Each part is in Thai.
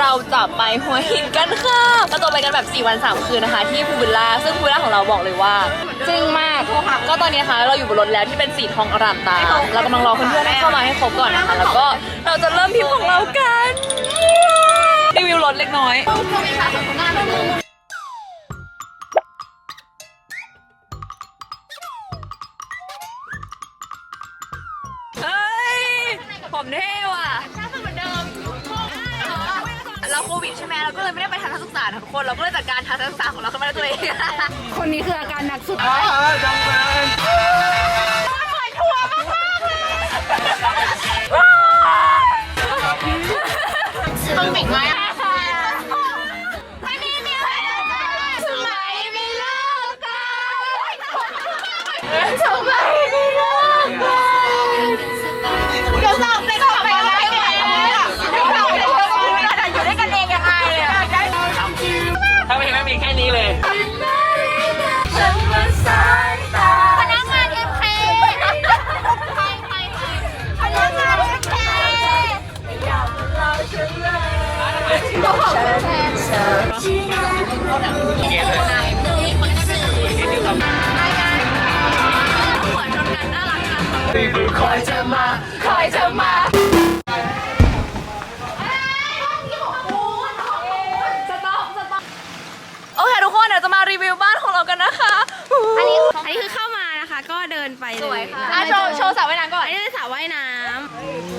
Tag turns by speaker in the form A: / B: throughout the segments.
A: เราจะไปหัวหินกันค่ะเราจะไปกันแบบ 4 วัน 3 คืนนะคะ ที่พูลวิลล่าซึ่งพูลวิลล่าของเราบอกเลยว่าจึ้งมากก็ตอนนี้นะคะเราอยู่บนรถแล้วที่เป็นสีทองอร่ามตาเรากำลังรอเพื่อนๆให้เข้ามาให้ครบก่อนนะคะแล้วก็เราจะเริ่มทริปของเรากันรีวิวรถเล็กน้อย เราก็เลยไม่ได้ไปทัศนศึกษานะทุกคน เราก็เลยจัดการทัศนศึกษาของเราขึ้นมาด้วยตัวเอง
B: คนนี้คืออาการหนักสุด
A: มึงหมิ่งไหม โอเคทุกคนเดี๋ยวจะมารีวิวบ้านของเรากันนะคะ
B: อันนี้อันนี้คือเข้ามานะคะ ก็เดินไปเลย
A: อะโชว์โชว์สระว่ายน้ำก่อน
B: อันนี้เป็นสระว่ายน้
C: นี่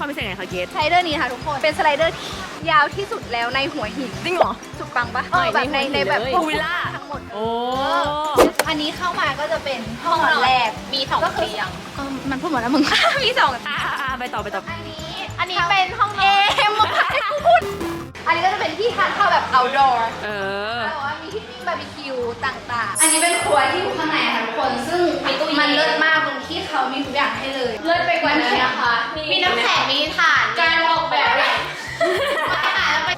B: ความพิเศษไงคะเกส
D: สไลเดอร์นี้ค่ะทุกคน เป็นสไลเดอร์ที่ยาวที่สุดแล้วในหัวหิน
A: จริงเหรอ
D: สุดปังปะเออแบบในในแบบ
A: พูลวิลล่า
D: ทั้งหมด
A: โอ้
D: อันนี้เข้ามาก็จะเป็นห้องนอนแรก
A: มีสองเตียง
D: เออมันพูดหมดแล้วมึง มีสอง
B: อ่าอ่าไปต่อไปต่อ
D: อันนี้ อันนี้เป็นห้องนอนเอ็มพูดอันนี้ก็จะเป็นที่ทานข้าวแบบ outdoor
B: เออ
D: แล้วว่ามีที่ปิ้งบาร์บีคิวต่างๆ อันนี้เป็นครัวที่อยู่ข้างในค่ะทุกคน ซึ่งมันเลิศมากตรงที่เขามีทุกอย่างให้เลย เลิศไปกว่านั้นนะคะ มีน้ำแข็งมีถ่าน การออกแบบ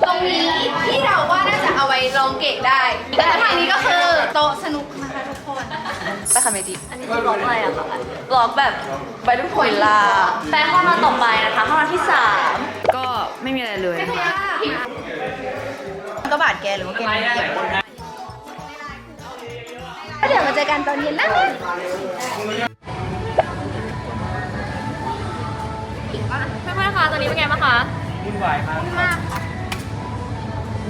D: ตรงนี้ที่เราว่าน่าจะเอาไว้ลองเกะได้และทางนี้ก็คือโต๊ะสนุกนะคะทุกคน
A: ไปค่ะเมจิอันนี้คือบล็อกอะไรอะคะบล็อกแบบใบลูกโผลาไปห้องนอนต่อไปนะคะห้องนอนที่สาม
B: ก็ไม่มีอะไรเลย
D: ก็บาดแกหรือว่าแกไม่เก็บ เดี๋ยวมาเจอกันตอนเย็นนะ
A: เพื่อนๆคะตอนนี้เป็นไงบ้างคะ
C: วุ่นวายมาก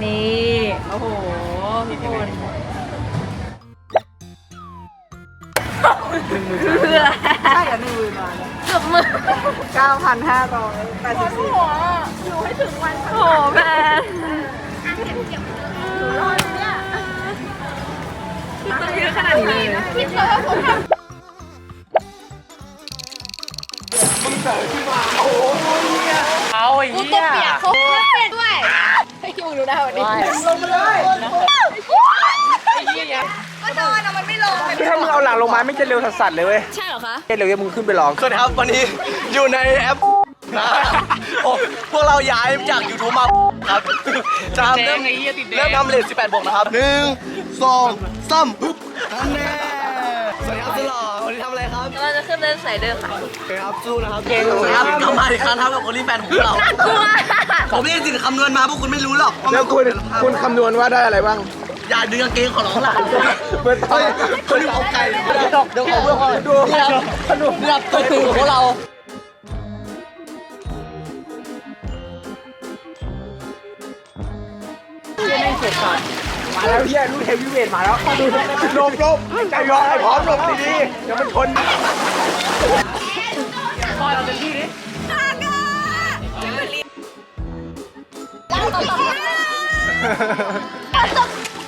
A: นี่ โอ้โหทุกคนเพื่อ
D: ใช่กับหนึ่งหมื่นบาท
A: เกือบมือ
D: เก้าพันห้าร้อยแปดสิบสี่
A: โอ้โหแมนต้อ งเยอะขนาดนี้เลย
D: ที่เธอผมทำ
C: เอาไอ้
D: กู
C: เหี้
D: ตัวยเปียกเขาเป็นด้วยให้คิวดูได้วันนี้ลงมาเลย
C: ไอ้เหี้ยยัง
D: ก็นอนอะมันไม่ลง
E: ถ้ามึงเอาหลังลงมาไม่จะเร็วสัสๆเลยเว้ย
B: ใช่เหรอคะ
E: แค่เร็วยังมึงขึ้นไปลอง
F: สวัสดีครับวันนี้อยู่ในแอปโอ้พวกเราย้ายจาก YouTube มา ครับจะทำ
C: แด
F: เริ่
C: ง
F: ม
C: ไอ้เหี้ยติดแดง
F: เริ่มทำเลท18บวกนะครับหนึ่งสองสามปึ๊บอันแน่สวัสดีครับสุดหล่อวันนี้ทำอะไรครับ
A: เราจะขึ้นเล่นสไลเดอร์ค่ะ
F: โอเคครับสู้นะครับเก่งครับกลับมาอีกครั้งครับกับโอลิแฟนของเรา
A: กลัว
F: ผมนี่สิคำนวณมาพวกคุณไม่รู้หรอกา
E: แล้วคุณคุณคำนวณว่าได้อะไรบ้าง
F: อย่าดึงกางเกงของน้องหลาน
E: เปิดต้น
F: คนที่เอาไก่เดี๋ยวเดี๋ยวขอเพื่อนก่อน
E: ดู
F: นี่ครับนี่ครับตัวตื่นของพวกเรา
E: แล้วเฮียรุ่นเฮฟวีเวทมาแล้วดูลมลมใจร้อนไอ้พร้อมลมดีๆเดี๋ยวมันชน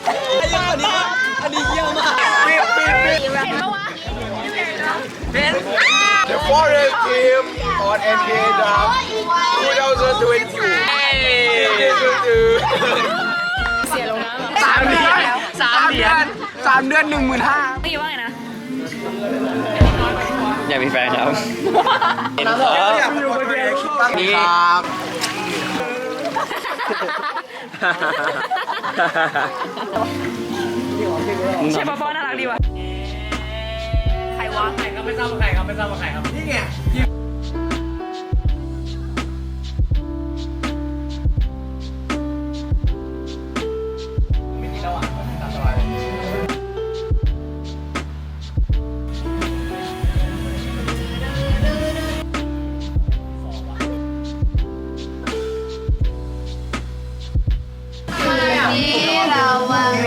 F: ไอ้ยังอันนี้อันนี้เยี่ยมมาก
E: ปีบปีบปีบ The foreign team on NBA Draft 2022
B: เสา
E: มเดือนสามเดือนหนึ่งหมื่นห้า
B: เมื่อกี้ว่าไงนะ
C: อยากมีแฟนครับ
E: อยู่คนเดียว
F: นี่ครับ
B: ใช่ปอปอน่ารักดีว่ะ
C: ใครวะใครครับไม่ทราบว่าใครครับไม่ทราบว่าใครครับ
E: นี่ไง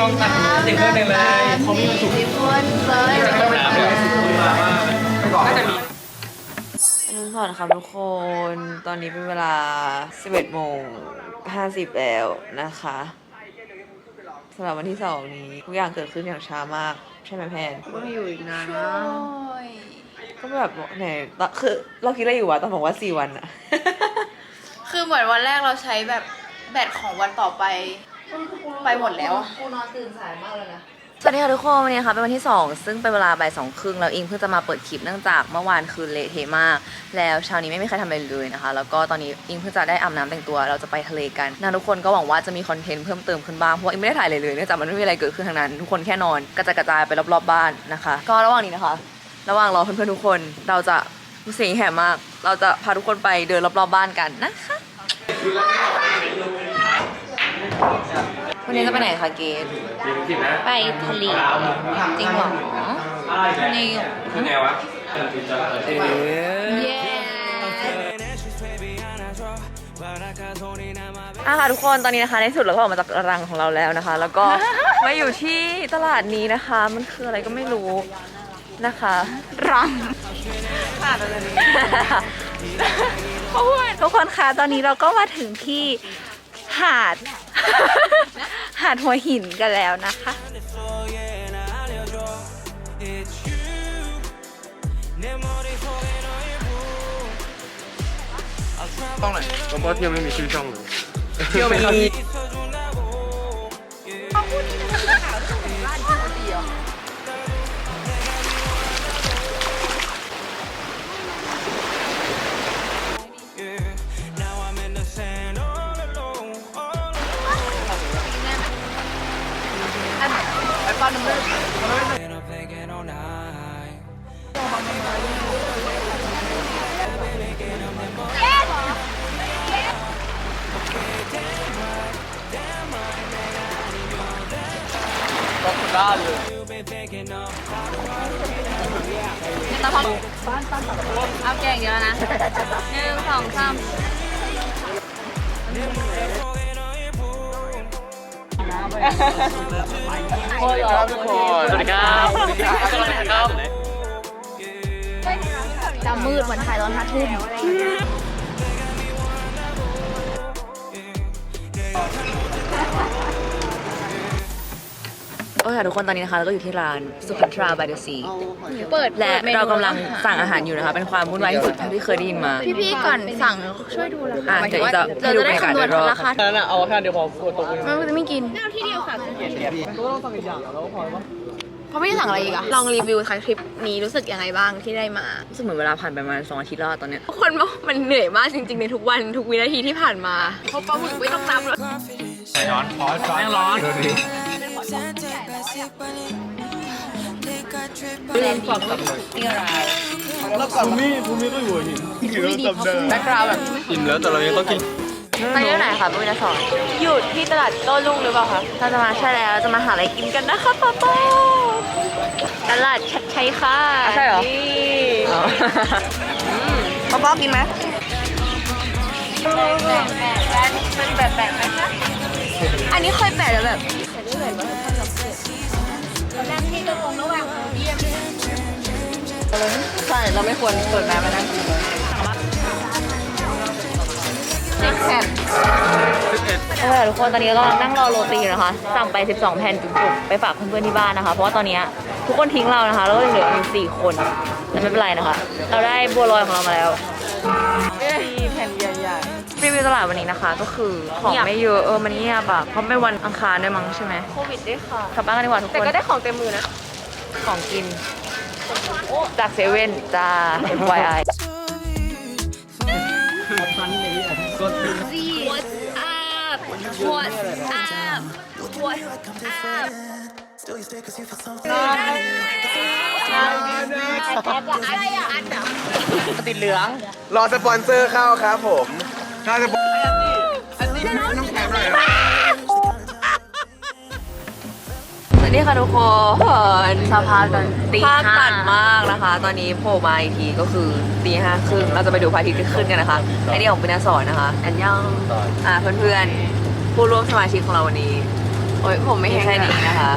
C: องตัดติดเครื่องหนึ่งเลยเขามีสุก
D: คนเลย
C: น้ำเลย
E: น่าจะมี
A: อนุสรณ์ครับทุกคน ตอนนี้เป็นเวลา 11โมง50 แล้วนะคะสำหรับวันที่สองนี้ทุกอย่างเกิดขึ้นอย่างช้ามาก ใช่ไหมแพน
B: ก็อยู่อีกนานมาก
A: ก็แบบไหนตอนคือเราคิดอะไรอยู่วะตอนบอกว่า4วันอะ
B: คือเหมือนวันแรกเราใช้แบบแบตของวันต่อไป ไปหมดแล้วอะ
D: กูนอนตื่นสายมากเลยนะ
A: สวัสดีค่ะทุกคนวันนี้นะคะเป็นวันที่ 2 ซึ่งเป็นเวลาบ่ายสองครึ่งแล้วอิงเพิ่งจะมาเปิดคลิปเนื่องจากเมื่อวานคือเละเทะมาก แล้วเช้านี้ไม่มีใครทำอะไรเลยนะคะ แล้วก็ตอนนี้อิงเพิ่งจะได้อาบน้ำแต่งตัวเราจะไปทะเลกันนะทุกคนก็หวังว่าจะมีคอนเทนต์เพิ่มเติมขึ้นบ้างเพราะว่าอิงไม่ได้ถ่ายเลยเลยเนื่องจากมันไม่มีอะไรเกิดขึ้นทางนั้น ทุกคนแค่นอนกระจายกระจายไปรอบๆบ้านนะคะ ก็ระหว่างนี้นะคะ ระหว่างรอเพื่อนๆทุกคนเราจะเสียงแหบมาก เราจะพาทุกคนไปเดินรอบๆบ้านกันนะคะ วันนี้จะไปไหนคะเกดไปทะเลจริงเหรอทะเลเหรอ
C: คือไงวะ
A: เอออะค่ะทุกคนตอนนี้นะคะในที่สุดเราก็ออกมาจากรังของเราแล้วนะคะ แล้วก็มาอยู่ที่ตลาดนี้นะคะ มันคืออะไรก็ไม่รู้นะคะ รังทุกคนคะตอนนี้เราก็มาถึงที่ หาด หาดหัวหินกันแล้วนะคะ
E: ต้องไหน
C: ก็เพราะเที่ยวไม่มีชื่อช่องเลย
E: เที่ยวไหม ครับพี่
B: เอาแกงเยอะนะหนึ่งสองสาม
A: โอ้ย
E: ครับทุกคน
C: สวัสดีครับสวัสดีครับ
D: จะมืดเหมือนถ่ายตอนห้าทุ่ม
A: โอ้ยค่ะทุกคนตอนนี้นะคะเราก็อยู่ที่ร้านสุขันทราบายเดอะซี
B: เปิด
A: และ
B: ปิดมนู
A: เรากำลังสั่งอาหารอยู่นะคะ เป็นความวุ่นวายที่สุดเท่าที่เคยได้ยินมา
B: พี่ๆก่อนสั่งช่วยดูราคา
A: อะ
B: หมายถึงว่า
A: เดี๋
B: เรา
A: ยวจะ
B: จะได้คำนวณ
A: ให้ดูบรรยากาศโดยรอบ
B: ราคา
C: นั่นน่ะเอาแค่เดียวพอกดตรงนี้
B: ไม่จะไม่กินที่เดียวค่ะเขาไม่ได้สั่งอะไรอีกอะลองรีวิวทางคลิปนี้รู้สึกยังไงบ้างที่ได้มา
A: รู้สึกเหมือนเวลาผ่านไปประมาณสองอาทิตย์แล้วอะตอนเนี้ย
B: ทุกคนบอกมันเหนื่อยมากจริงๆในทุกวันทุกวินาทีที่ผ่านมาเพราะปลาหมึกไม่ต้องนับเลย
C: ร้อนร้อนแม่ งร้อน
E: ภูมิภูมิก็อยู่หินหินเราจำได้
B: แบ็คกราวแบบ
C: อิ่มแล้วแต่เรายังต้องกิน
A: ตอนนี้อยู่ไหนคะปุ้ยนสอนอยู่ที่ตลาดโต้รุ่งหรือเปล่าคะเราจะมาใช่แล้วเราจะมาหาอะไรกินกันนะคะป๊าป๊าตลาดชัดชัยค่ะใช่เหรอป๊าป๊ากินไหม
B: มันแบบแปลกไหมคะอันนี้เคยแปะแล้วแบบ
A: ใช่ เราไม่ควรเปิดมามานั่งกินเด็กแผ่นโอเคทุกคนตอนนี้ก็นั่งรอโรตีอยู่นะคะ สั่งไป 12 แผ่นจุกๆไปฝากเพื่อนๆที่บ้านนะคะ เพราะว่าตอนนี้ทุกคนทิ้งเรานะคะ แล้วก็เหลืออยู่สี่คน แต่ไม่เป็นไรนะคะ เราได้บัวลอยของเรามาแล้วแผ่นใหญ่ๆ รีวิวตลาดวันนี้นะคะ ก็คือของไม่เยอะเออมันเงียบอะเพราะเป็นวันอังคารด้วยมั้งใช่ไหม
B: โควิดด้วยค่ะ
A: กลับบ้านกันดีกว่าทุกคน
B: แต่ก็ได้ของเต็มมือนะ
A: ของกิน จากเซเว่นจ้า FYI
B: What's up What's up อะไรอะอันเนาะ
C: ติดเหลือง
E: รอสปอนเซอร์เข้าครับผม ถ้าจะอันนี้น้ำแข็งหน่อย
A: สวัสดีค่ะทุกคนสภาพตอนตีห้าตัดมากนะคะ ตอนนี้โผล่มาอีกทีก็คือตีห้าครึ่งเราจะไปดูพระอาทิตย์ขึ้นกันนะคะไอเดียของปินาสอนนะคะ อันยังอ่าเพื่อนๆผู้ร่วมสมาชิกของเราวันนี้ โอ้ยผมไม่แค่นี้นะคะ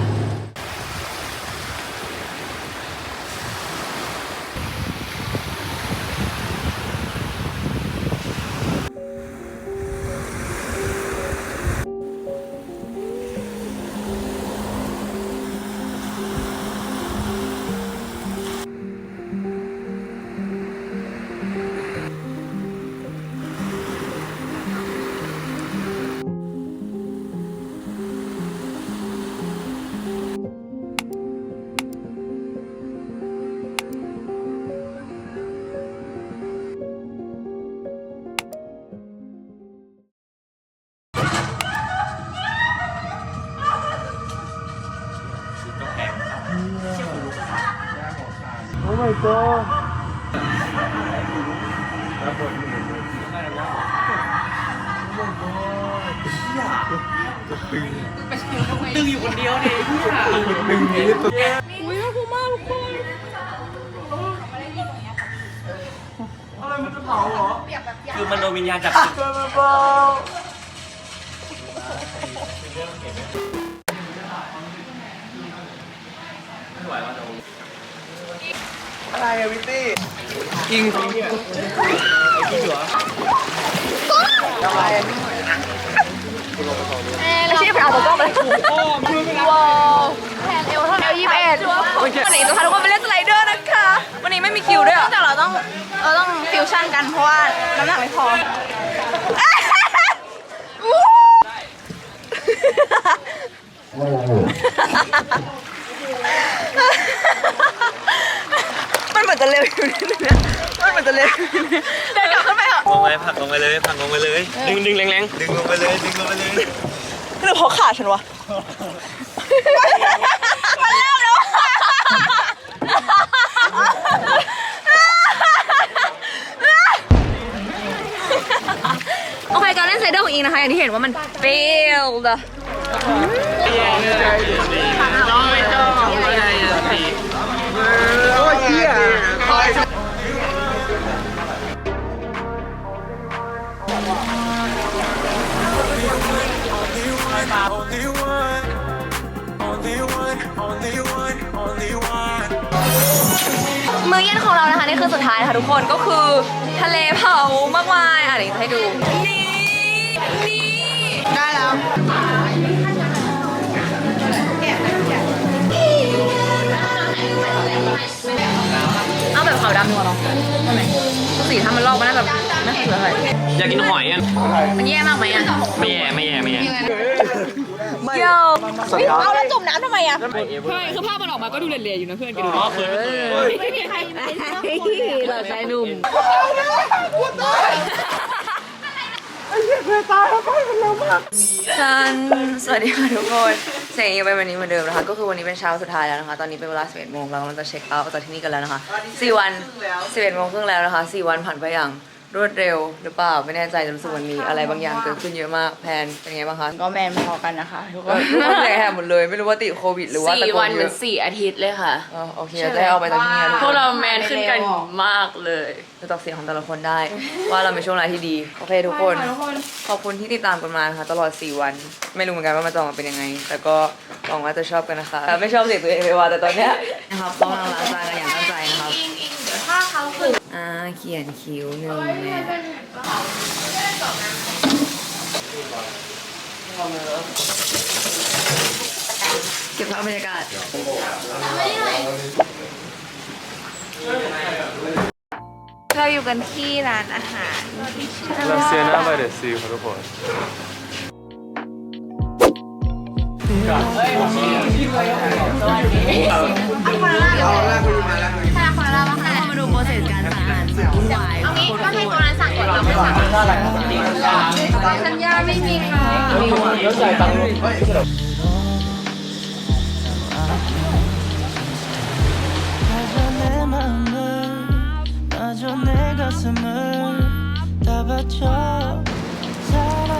C: คือมันโดนวิญญาณจับ
F: อะไรอะวิตตี้
A: อาชีพไปเอาตัวกล้องไปว้าวแพนเอลเท่าไหร่ยี่สิบเอ็ดวันนี้จะพาทุกคนไปเล่นสไลเดอร์นะคะ วันนี้ไม่มีคิวด้วยอะ
B: แต่เราต้อง เราต้องฟิวชั่นกันเพราะว่าน้ำหนักไม่พอ
A: มันเหมือนจะเร็วอยู่นิดนึงนะมันเหมือนจะเร็วอยู่นิดนึงเดินกลับขึ้นไปเถอะ
C: ลงไปผลักลงไปเลยผลักลงไปเลย ดึงดึงแรงๆดึงลงไปเลย ดึงลงไปเลย
A: หรือเพราะขาฉันวะ โอเคการเล่นไซเดอร์ของอิงนะคะ อย่างที่เห็นว่ามันเฟลด์
E: โอ้ยเหี้ย
A: อเย็นของเรานะคะนี่คือสุดท้ายนะคะทุกคนก็คือทะเลเผามากมายอะเดี๋ยวจะให้ดู นี่นี่
B: ได้แล้ว
A: เอาแบบขาวดำดีกว่าเนาะทำไมสีถ้ามันลอกมันน่าจะไม่ค่อยสวยเท่าไหร่
C: อยากกินหอยอะ
A: มันแย่มากไหมอะ
C: ไม่แย่ไม่แย่ไม่แย่
A: โย
B: เอาแล้วจุ่มน้ำทำไมอะ
A: ใช่คือภาพมันออกมาก็ดูเละๆอยู่นะเพื่อนกันดู
C: อ๋อเปิดไม่เปิด
B: ไม่มีใคร
A: เราใช้หนุ่มฉันสวัสดีค่ะทุกคนเสียงยังเป็นวันนี้เหมือนเดิมนะคะ ก็คือวันนี้เป็นเช้าสุดท้ายแล้วนะคะ ตอนนี้เป็นเวลา 11โมงเรากำลังจะเช็คเอาท์จากที่นี่กันแล้วนะคะ4วัน11โมงครึ่งแล้วนะคะ4วันผ่านไปอย่าง รวดเร็วหรือเปล่าไม่แน่ใจแต่รู้สึกวันมีอะไรบางอย่างเกิดขึ้นเยอะมาก แพนเป็นไงบ้างคะ
B: ก็แมนพอกันนะคะทุกค
A: ก็
B: น
A: ทุกคนเลยแหบหมดเลยไม่รู้ว่าติดโควิด หรือว่าตะ
G: สี่
A: โก
G: วันน
A: เย
G: เหมือ
A: อะ
G: นสี่อาทิตย์เลยค่ะ
A: อ๋อโอเคจะได้เอาไปจากที่นี่นะ
G: พ
A: ทุ
G: ว
A: ก
G: ก
A: คน
G: เราแมนขึ้นกันมากเลย
A: จะตอกเสียงของแต่ละคนได้ ว่าเราเป็นช่วงเวลาที่ดีโอเคทุกคนขอบคุณที่ติดตามกันมานะคะตลอด 4 วัน ไม่รู้เหมือนกันว่ามันจะออกมาเป็นยังไง แต่ก็หวังว่าจะชอบกันนะคะแต่ไม่ชอบเสียงตัวเองเลยว่าแต่ตอนเนี้ยนะครับกำลังล้างจานกันอย่างตั้งใจนะครับอ่า เขียนคิ้วหนึ่งแม่เก็บภาพบรรยากาศ
B: เราอยู่กันที่ร้านอาหาร
C: เราเซียน่าไปเดซีครับทุกคน
A: มาดูโป รเซสการสั่งอาหารวุ่นวาย
B: เอางี้ก็ให้ตัวนั้นสั่งก่อนเราไม่สั่งสัญญาไม่มีค่ะ
C: แล้วจ่ายตังค์
H: 내 마음을 마저 내 가슴을 다 바쳐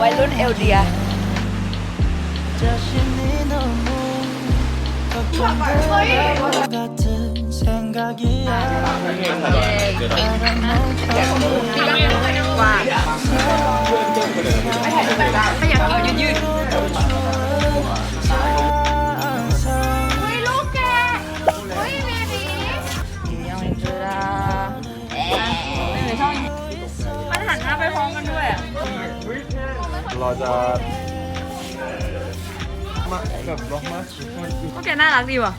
A: วัยรุ่นเอลเดีย
H: 자신이 너무 걱정될 것 같 ว่าไม่อ
A: ยานต้องไปร้อมกันด้วย
I: เราจะมาแบบล็อกมา
A: โอเคน่ารักดีว่ะ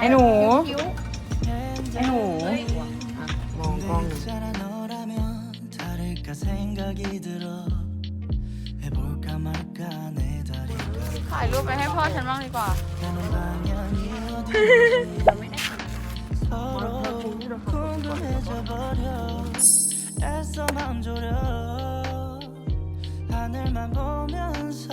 A: ไอ้หนู ไอ้หนู มองกล้อง
J: 괜찮아 너라면 다를까 생각이 들어 해볼까 말까 내 다리가
A: ถ่ายรูปไปให้พ่อฉันบ้างดีกว่า
J: 가는 방향이 어디인지 서로 궁금해져 버려 애써 맘 졸여 하늘만 보면서